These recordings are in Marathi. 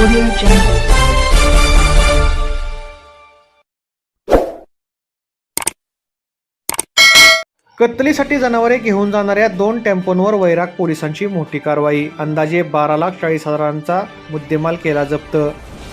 Audio Jungle. कत्तलीसाठी जनावरे घेऊन जाणाऱ्या दोन टेम्पोंवर वैराग पोलिसांची मोठी कारवाई. अंदाजे बारा लाख चाळीस हजारांचा मुद्देमाल केला जप्त.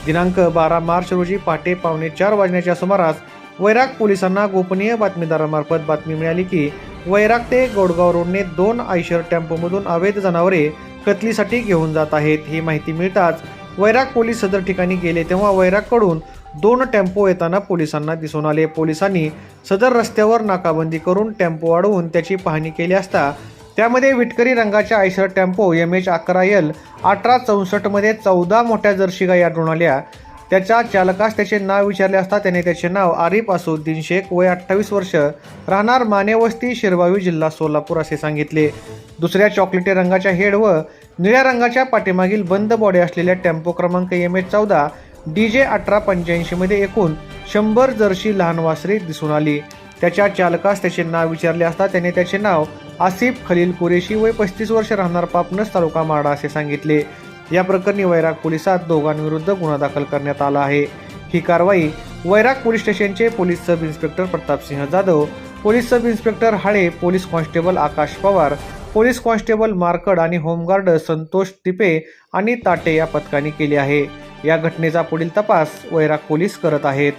दिनांक बारा मार्च रोजी पहाटे पावणे चार वाजण्याच्या सुमारास वैराग पोलिसांना गोपनीय बातमीदारामार्फत बातमी मिळाली की वैराग ते गोडगाव रोडने दोन आयशर टेम्पोमधून अवैध जनावरे कतलीसाठी घेऊन जात आहेत. ही माहिती मिळताच वैराग पोलीस सदर ठिकाणी गेले तेव्हा वैरागकडून दोन टेम्पो येताना पोलिसांना दिसून आले. पोलिसांनी सदर रस्त्यावर नाकाबंदी करून टेम्पो वाढवून त्याची पाहणी केली असता त्यामध्ये विटकरी रंगाच्या आयशर टेम्पो एम एच अकरा एल अठरा चौसष्टमध्ये चौदा मोठ्या जर्शी गाई आढळून आल्या. त्याच्या चालकास त्याचे नाव विचारले असता त्याने त्याचे नाव आरिफ असुद्दीन शेख वय अठ्ठावीस वर्ष राहणार मानेवस्ती शिरवावी जिल्हा सोलापूर असे सांगितले. दुसऱ्या चॉकलेटी रंगाच्या हेड व निळ्या रंगाच्या पाठीमागील बंद बॉडी असलेल्या टेम्पो क्रमांक एम एच चौदा डी जे अठरा पंच्याऐंशीमध्ये एकूण शंभर जर्शी लहान वासरे दिसून आली. त्याच्या चालकास त्याचे नाव विचारले असता त्याने त्याचे नाव आसिफ खलील कुरेशी वय पस्तीस वर्ष राहणार पापनस तालुका माडा असे सांगितले. या प्रकरणी वैराग पोलिसात दोघांविरुद्ध गुन्हा दाखल करण्यात आला आहे. ही कारवाई वैराग पोलीस स्टेशनचे police sub inspector Pratapsinh Jadhav police sub inspector Hale police constable Akash Pawar police constable Markad आणि होमगार्ड संतोष तिपे आणि ताटे या पथकाने केली आहे. या घटनेचा पुढील तपास वैराग पोलीस करत आहेत.